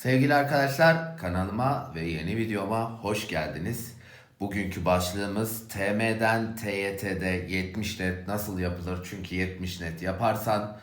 Sevgili arkadaşlar kanalıma ve yeni videoma hoş geldiniz. Bugünkü başlığımız TM'den TYT'de 70 net nasıl yapılır? Çünkü 70 net yaparsan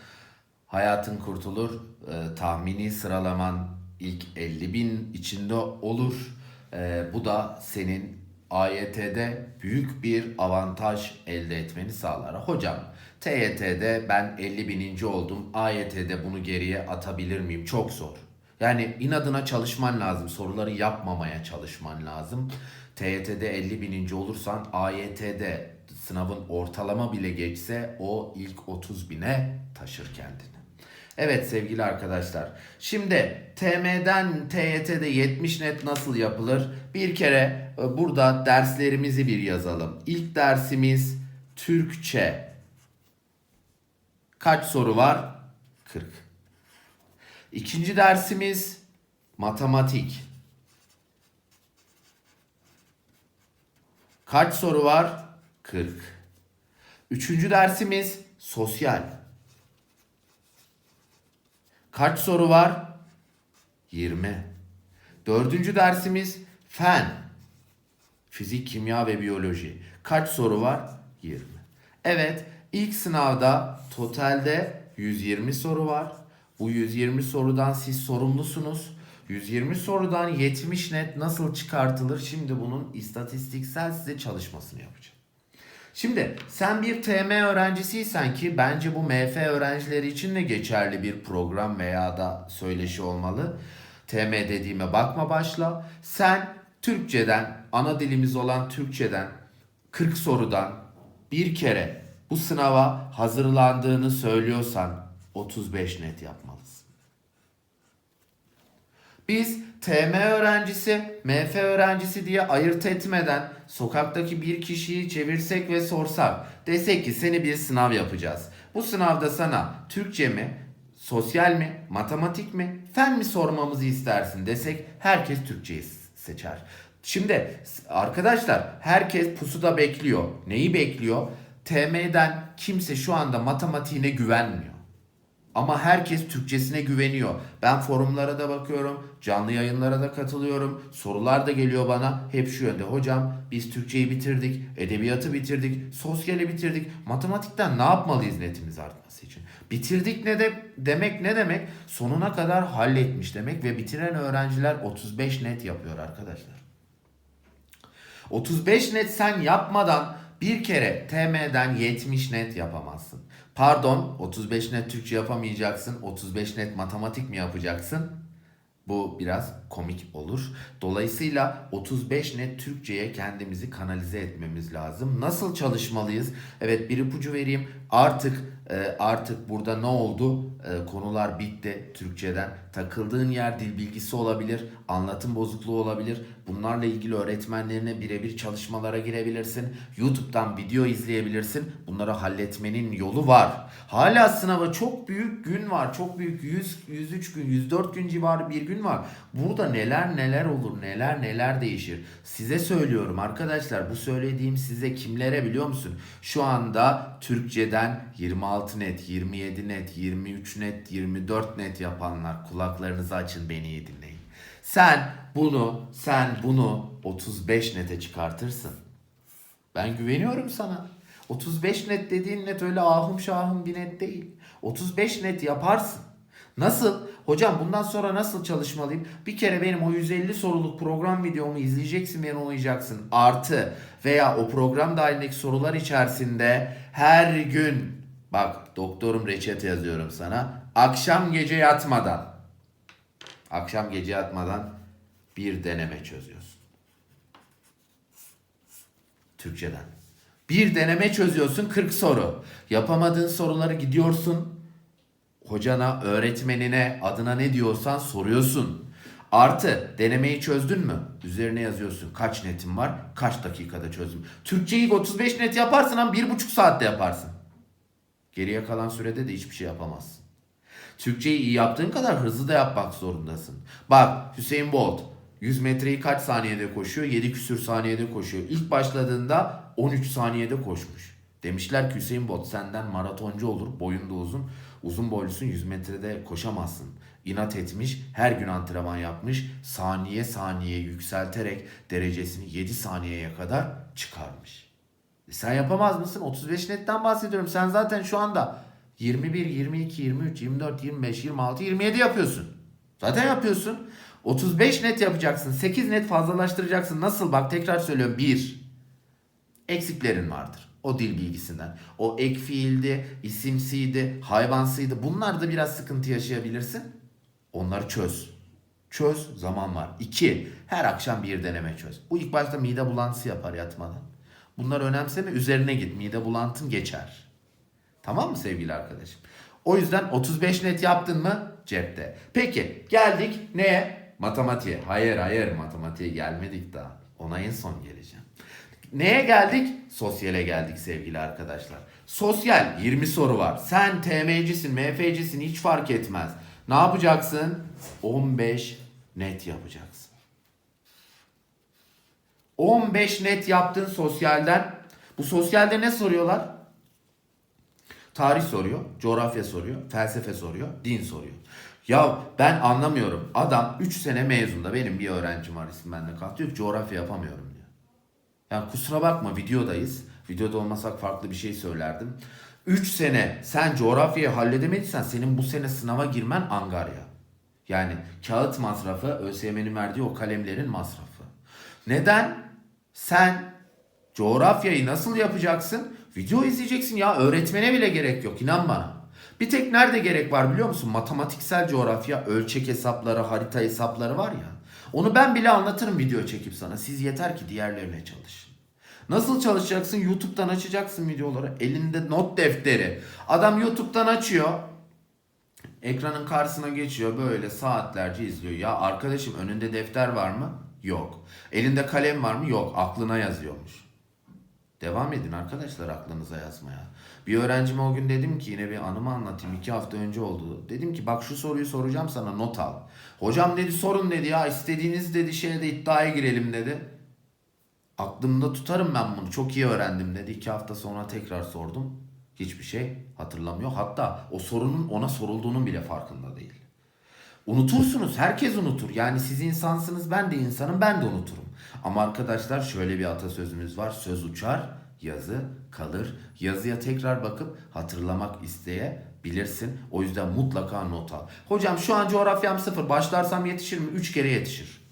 hayatın kurtulur. Ee, tahmini sıralaman ilk 50 bin içinde olur. Ee, bu da senin AYT'de büyük bir avantaj elde etmeni sağlar. Hocam TYT'de ben 50 bininci oldum. AYT'de bunu geriye atabilir miyim? Çok zor. Yani inadına çalışman lazım. Soruları yapmamaya çalışman lazım. TYT'de 50 bininci olursan AYT'de sınavın ortalama bile geçse o ilk 30 bine taşır kendini. Evet sevgili arkadaşlar. Şimdi TM'den TYT'de 70 net nasıl yapılır? Bir kere e, burada derslerimizi bir yazalım. İlk dersimiz Türkçe. Kaç soru var? 40. İkinci dersimiz matematik. Kaç soru var? 40. Üçüncü dersimiz sosyal. Kaç soru var? 20. Dördüncü dersimiz fen. Fizik, kimya ve biyoloji. Kaç soru var? 20. Evet, ilk sınavda totalde 120 soru var. Bu 120 sorudan siz sorumlusunuz. 120 sorudan 70 net nasıl çıkartılır? Şimdi bunun istatistiksel size çalışmasını yapacağım. Şimdi sen bir TM öğrencisiysen ki bence bu MF öğrencileri için de geçerli bir program veya da söyleşi olmalı. TM dediğime bakma başla. Sen Türkçeden, ana dilimiz olan Türkçeden 40 sorudan bir kere bu sınava hazırlandığını söylüyorsan 35 net yapmalısın. Biz TM öğrencisi, MF öğrencisi diye ayırt etmeden sokaktaki bir kişiyi çevirsek ve sorsak desek ki seni bir sınav yapacağız. Bu sınavda sana Türkçe mi, sosyal mi, matematik mi, fen mi sormamızı istersin desek herkes Türkçeyi seçer. Şimdi arkadaşlar herkes pusuda bekliyor. Neyi bekliyor? TM'den kimse şu anda matematiğine güvenmiyor. Ama herkes Türkçesine güveniyor. Ben forumlara da bakıyorum, canlı yayınlara da katılıyorum. Sorular da geliyor bana hep şu yönde. Hocam biz Türkçeyi bitirdik, edebiyatı bitirdik, sosyali bitirdik. Matematikten ne yapmalıyız netimiz artması için? Bitirdik ne de demek ne demek? Sonuna kadar halletmiş demek ve bitiren öğrenciler 35 net yapıyor arkadaşlar. 35 net sen yapmadan bir kere TM'den 70 net yapamazsın. Pardon 35 net Türkçe yapamayacaksın. 35 net matematik mi yapacaksın? Bu biraz komik olur. Dolayısıyla 35 net Türkçe'ye kendimizi kanalize etmemiz lazım. Nasıl çalışmalıyız? Evet bir ipucu vereyim. Artık e, artık burada ne oldu? E, konular bitti Türkçeden. Takıldığın yer dil bilgisi olabilir, anlatım bozukluğu olabilir. Bunlarla ilgili öğretmenlerine birebir çalışmalara girebilirsin. YouTube'dan video izleyebilirsin. Bunları halletmenin yolu var. Hala sınava çok büyük gün var. Çok büyük 100 103 gün, 104 gün civarı bir gün var. Burada neler neler olur, neler neler değişir. Size söylüyorum arkadaşlar. Bu söylediğim size kimlere biliyor musun? Şu anda Türkçeden 26 net, 27 net, 23 net, 24 net yapanlar kulaklarınızı açın beni iyi dinleyin. Sen bunu, sen bunu 35 nete çıkartırsın. Ben güveniyorum sana. 35 net dediğin net öyle ahım şahım bir net değil. 35 net yaparsın. Nasıl? Hocam bundan sonra nasıl çalışmalıyım? Bir kere benim o 150 soruluk program videomu izleyeceksin ve oynayacaksın. Artı veya o program dahilindeki sorular içerisinde her gün bak doktorum reçete yazıyorum sana. Akşam gece yatmadan akşam gece yatmadan bir deneme çözüyorsun. Türkçeden. Bir deneme çözüyorsun 40 soru. Yapamadığın soruları gidiyorsun hocana, öğretmenine, adına ne diyorsan soruyorsun. Artı denemeyi çözdün mü? Üzerine yazıyorsun. Kaç netim var? Kaç dakikada çözdüm? Türkçeyi 35 net yaparsın ama 1,5 saatte yaparsın. Geriye kalan sürede de hiçbir şey yapamazsın. Türkçeyi iyi yaptığın kadar hızlı da yapmak zorundasın. Bak Hüseyin Bolt 100 metreyi kaç saniyede koşuyor? 7 küsür saniyede koşuyor. İlk başladığında 13 saniyede koşmuş. Demişler ki Hüseyin Bolt senden maratoncu olur, boyun da uzun. Uzun boylusun 100 metrede koşamazsın. inat etmiş, her gün antrenman yapmış, saniye saniye yükselterek derecesini 7 saniyeye kadar çıkarmış. E sen yapamaz mısın? 35 netten bahsediyorum. Sen zaten şu anda 21, 22, 23, 24, 25, 26, 27 yapıyorsun. Zaten yapıyorsun. 35 net yapacaksın. 8 net fazlalaştıracaksın. Nasıl? Bak tekrar söylüyorum. 1. Eksiklerin vardır. O dil bilgisinden. O ek fiildi, isimsiydi, hayvansıydı. Bunlarda biraz sıkıntı yaşayabilirsin. Onları çöz. Çöz, zaman var. 2. Her akşam bir deneme çöz. Bu ilk başta mide bulantısı yapar yatmadan. Bunları önemseme, üzerine git. Mide bulantın geçer. Tamam mı sevgili arkadaşım? O yüzden 35 net yaptın mı cepte. Peki geldik neye? Matematiğe. Hayır hayır matematiğe gelmedik daha. Ona en son geleceğim. Neye geldik? Sosyale geldik sevgili arkadaşlar. Sosyal 20 soru var. Sen TM'cisin, MF'cisin hiç fark etmez. Ne yapacaksın? 15 net yapacaksın. 15 net yaptın sosyalden. Bu sosyalde ne soruyorlar? Tarih soruyor, coğrafya soruyor, felsefe soruyor, din soruyor. Ya ben anlamıyorum. Adam 3 sene mezunda. Benim bir öğrencim var isim bende kalktı. Diyor coğrafya yapamıyorum diyor. Ya kusura bakma videodayız. Videoda olmasak farklı bir şey söylerdim. 3 sene sen coğrafyayı halledemediysen senin bu sene sınava girmen angarya. Yani kağıt masrafı, ÖSYM'nin verdiği o kalemlerin masrafı. Neden? Sen coğrafyayı nasıl yapacaksın? Video izleyeceksin ya. Öğretmene bile gerek yok inan bana. Bir tek nerede gerek var biliyor musun? Matematiksel coğrafya, ölçek hesapları, harita hesapları var ya. Onu ben bile anlatırım video çekip sana. Siz yeter ki diğerlerine çalışın. Nasıl çalışacaksın? YouTube'dan açacaksın videoları. Elinde not defteri. Adam YouTube'dan açıyor. Ekranın karşısına geçiyor böyle saatlerce izliyor. Ya arkadaşım önünde defter var mı? Yok. Elinde kalem var mı? Yok. Aklına yazıyormuş. Devam edin arkadaşlar aklınıza yazmaya. Bir öğrencime o gün dedim ki yine bir anımı anlatayım. iki hafta önce oldu. Dedim ki bak şu soruyu soracağım sana not al. Hocam dedi sorun dedi ya istediğiniz dedi şeyde iddiaya girelim dedi. Aklımda tutarım ben bunu çok iyi öğrendim dedi. İki hafta sonra tekrar sordum. Hiçbir şey hatırlamıyor. Hatta o sorunun ona sorulduğunun bile farkında değil. Unutursunuz. Herkes unutur. Yani siz insansınız. Ben de insanım. Ben de unuturum. Ama arkadaşlar şöyle bir atasözümüz var. Söz uçar, yazı kalır. Yazıya tekrar bakıp hatırlamak isteyebilirsin. O yüzden mutlaka not al. Hocam şu an coğrafyam sıfır. Başlarsam yetişir mi? Üç kere yetişir.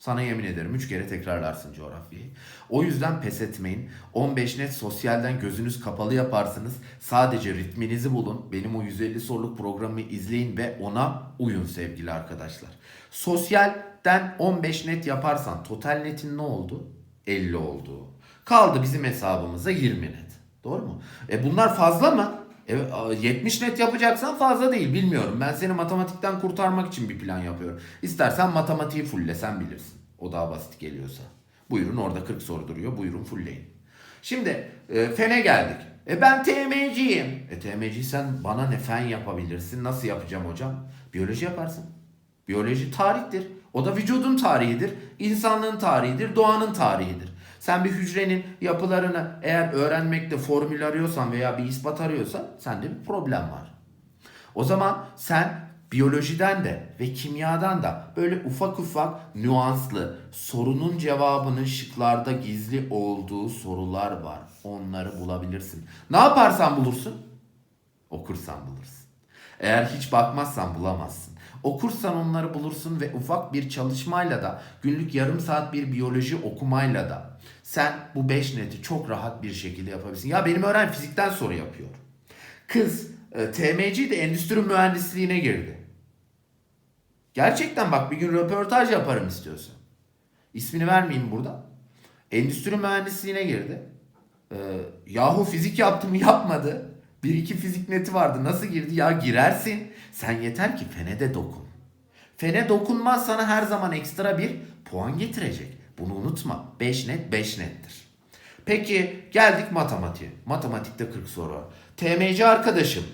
Sana yemin ederim 3 kere tekrarlarsın coğrafyayı. O yüzden pes etmeyin. 15 net sosyalden gözünüz kapalı yaparsınız. Sadece ritminizi bulun. Benim o 150 soruluk programı izleyin ve ona uyun sevgili arkadaşlar. Sosyalden 15 net yaparsan total netin ne oldu? 50 oldu. Kaldı bizim hesabımıza 20 net. Doğru mu? E bunlar fazla mı? Evet, 70 net yapacaksan fazla değil bilmiyorum. Ben seni matematikten kurtarmak için bir plan yapıyorum. İstersen matematiği fulle sen bilirsin. O daha basit geliyorsa. Buyurun orada 40 soru duruyor. Buyurun fullleyin. Şimdi e, fene geldik. E ben TMC'yim. E TMC'ysen bana ne fen yapabilirsin? Nasıl yapacağım hocam? Biyoloji yaparsın. Biyoloji tarihtir. O da vücudun tarihidir. insanlığın tarihidir. Doğanın tarihidir. Sen bir hücrenin yapılarını eğer öğrenmekte formül arıyorsan veya bir ispat arıyorsan sende bir problem var. O zaman sen biyolojiden de ve kimyadan da böyle ufak ufak nüanslı sorunun cevabının şıklarda gizli olduğu sorular var. Onları bulabilirsin. Ne yaparsan bulursun? Okursan bulursun. Eğer hiç bakmazsan bulamazsın. Okursan onları bulursun ve ufak bir çalışmayla da günlük yarım saat bir biyoloji okumayla da sen bu 5 neti çok rahat bir şekilde yapabilirsin. Ya benim öğren fizikten soru yapıyor. Kız e, TMC de endüstri mühendisliğine girdi. Gerçekten bak bir gün röportaj yaparım istiyorsan. İsmini vermeyeyim burada. Endüstri mühendisliğine girdi. Ee, yahu fizik yaptı mı yapmadı. Bir iki fizik neti vardı. Nasıl girdi? Ya girersin. Sen yeter ki fene de dokun. Fene dokunmaz sana her zaman ekstra bir puan getirecek. Bunu unutma. 5 net 5 nettir. Peki geldik matematiğe. Matematikte 40 soru var. TMC arkadaşım.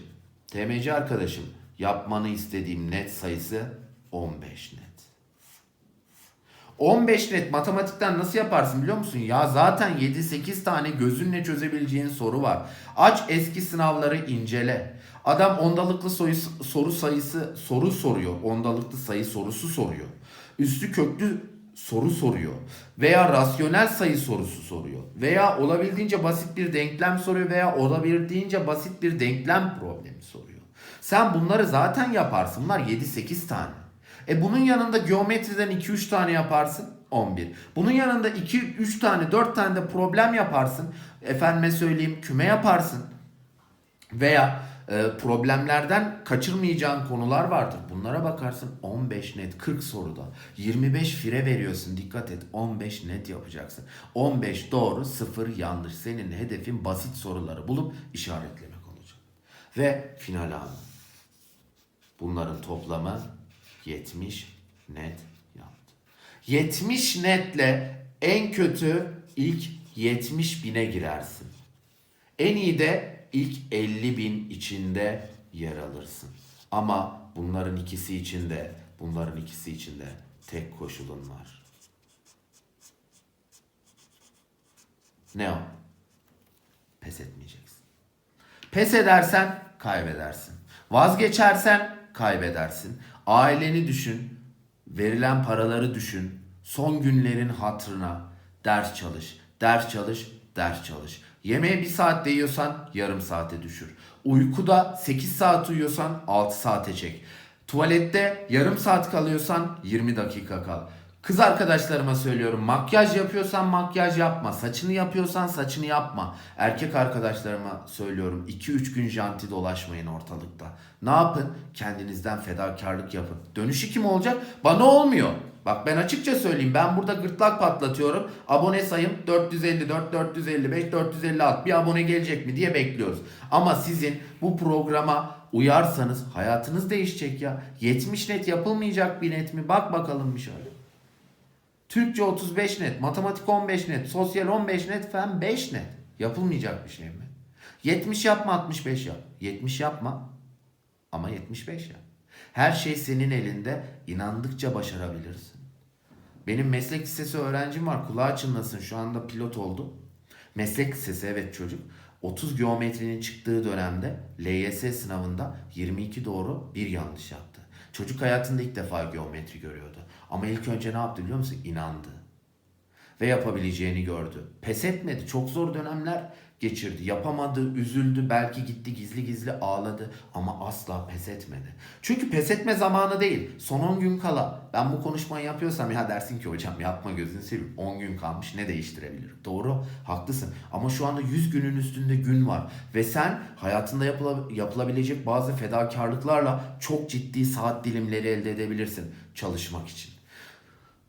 TMC arkadaşım. Yapmanı istediğim net sayısı 15 net. 15 net matematikten nasıl yaparsın biliyor musun? Ya zaten 7-8 tane gözünle çözebileceğin soru var. Aç eski sınavları incele. Adam ondalıklı soyu, soru sayısı soru soruyor. Ondalıklı sayı sorusu soruyor. Üstü köklü soru soruyor. Veya rasyonel sayı sorusu soruyor. Veya olabildiğince basit bir denklem soruyor veya olabildiğince basit bir denklem problemi soruyor. Sen bunları zaten yaparsın. Bunlar 7-8 tane. E bunun yanında geometriden 2-3 tane yaparsın 11. Bunun yanında 2-3 tane 4 tane de problem yaparsın. Efendime söyleyeyim küme yaparsın. Veya e, problemlerden kaçırmayacağın konular vardır. Bunlara bakarsın 15 net 40 soruda. 25 fire veriyorsun dikkat et 15 net yapacaksın. 15 doğru 0 yanlış. Senin hedefin basit soruları bulup işaretlemek olacak. Ve final anı. Bunların toplamı 70 net yaptı. 70 netle en kötü ilk 70 bine girersin. En iyi de ilk 50 bin içinde yer alırsın. Ama bunların ikisi içinde, bunların ikisi içinde tek koşulun var. Ne o? Pes etmeyeceksin. Pes edersen kaybedersin. Vazgeçersen kaybedersin. Aileni düşün, verilen paraları düşün. Son günlerin hatırına ders çalış, ders çalış, ders çalış. Yemeğe bir saatte yiyorsan yarım saate düşür. Uykuda 8 saat uyuyorsan 6 saate çek. Tuvalette yarım saat kalıyorsan 20 dakika kal. Kız arkadaşlarıma söylüyorum makyaj yapıyorsan makyaj yapma. Saçını yapıyorsan saçını yapma. Erkek arkadaşlarıma söylüyorum 2-3 gün janti dolaşmayın ortalıkta. Ne yapın? Kendinizden fedakarlık yapın. Dönüşü kim olacak? Bana olmuyor. Bak ben açıkça söyleyeyim ben burada gırtlak patlatıyorum. Abone sayım 454, 455, 456 bir abone gelecek mi diye bekliyoruz. Ama sizin bu programa uyarsanız hayatınız değişecek ya. 70 net yapılmayacak bir net mi? Bak bakalım bir şöyle. Türkçe 35 net, matematik 15 net, sosyal 15 net, fen 5 net. Yapılmayacak bir şey mi? 70 yapma 65 yap. 70 yapma ama 75 yap. Her şey senin elinde. İnandıkça başarabilirsin. Benim meslek lisesi öğrencim var. Kulağı çınlasın. Şu anda pilot oldu. Meslek lisesi evet çocuk. 30 geometrinin çıktığı dönemde LYS sınavında 22 doğru bir yanlış yaptı. Çocuk hayatında ilk defa geometri görüyordu. Ama ilk önce ne yaptı biliyor musun? İnandı. Ve yapabileceğini gördü. Pes etmedi. Çok zor dönemler geçirdi. Yapamadı, üzüldü, belki gitti gizli gizli ağladı ama asla pes etmedi. Çünkü pes etme zamanı değil. Son 10 gün kala ben bu konuşmayı yapıyorsam ya dersin ki hocam yapma gözünü seveyim. 10 gün kalmış ne değiştirebilirim? Doğru, haklısın. Ama şu anda 100 günün üstünde gün var ve sen hayatında yapıla- yapılabilecek bazı fedakarlıklarla çok ciddi saat dilimleri elde edebilirsin çalışmak için.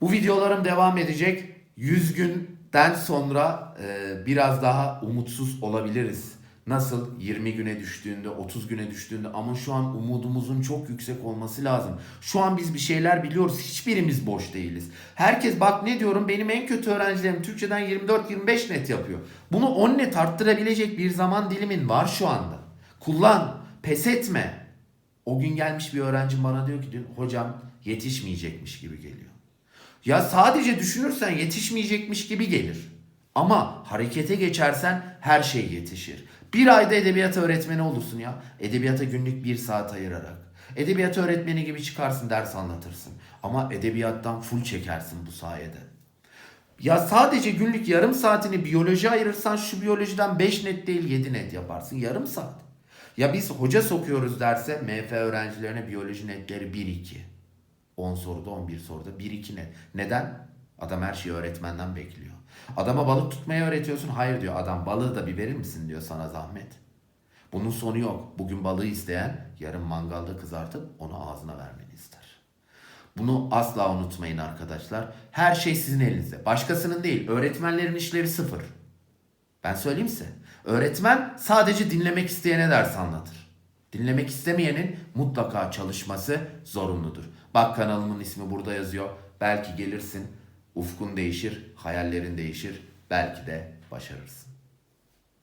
Bu videolarım devam edecek. 100 günden sonra e, biraz daha umutsuz olabiliriz. Nasıl 20 güne düştüğünde, 30 güne düştüğünde ama şu an umudumuzun çok yüksek olması lazım. Şu an biz bir şeyler biliyoruz. Hiçbirimiz boş değiliz. Herkes bak ne diyorum benim en kötü öğrencilerim Türkçeden 24-25 net yapıyor. Bunu 10 net arttırabilecek bir zaman dilimin var şu anda. Kullan, pes etme. O gün gelmiş bir öğrencim bana diyor ki dün hocam yetişmeyecekmiş gibi geliyor. Ya sadece düşünürsen yetişmeyecekmiş gibi gelir. Ama harekete geçersen her şey yetişir. Bir ayda edebiyat öğretmeni olursun ya. Edebiyata günlük bir saat ayırarak. Edebiyat öğretmeni gibi çıkarsın ders anlatırsın. Ama edebiyattan full çekersin bu sayede. Ya sadece günlük yarım saatini biyoloji ayırırsan şu biyolojiden 5 net değil 7 net yaparsın. Yarım saat. Ya biz hoca sokuyoruz derse MF öğrencilerine biyoloji netleri 1-2. 10 soruda 11 soruda 1-2 net. Neden? Adam her şeyi öğretmenden bekliyor. Adama balık tutmayı öğretiyorsun. Hayır diyor adam balığı da bir verir misin diyor sana zahmet. Bunun sonu yok. Bugün balığı isteyen yarın mangalda kızartıp onu ağzına vermeni ister. Bunu asla unutmayın arkadaşlar. Her şey sizin elinizde. Başkasının değil. Öğretmenlerin işleri sıfır. Ben söyleyeyim size. Öğretmen sadece dinlemek isteyene ders anlatır. Dinlemek istemeyenin mutlaka çalışması zorunludur. Bak kanalımın ismi burada yazıyor. Belki gelirsin, ufkun değişir, hayallerin değişir. Belki de başarırsın.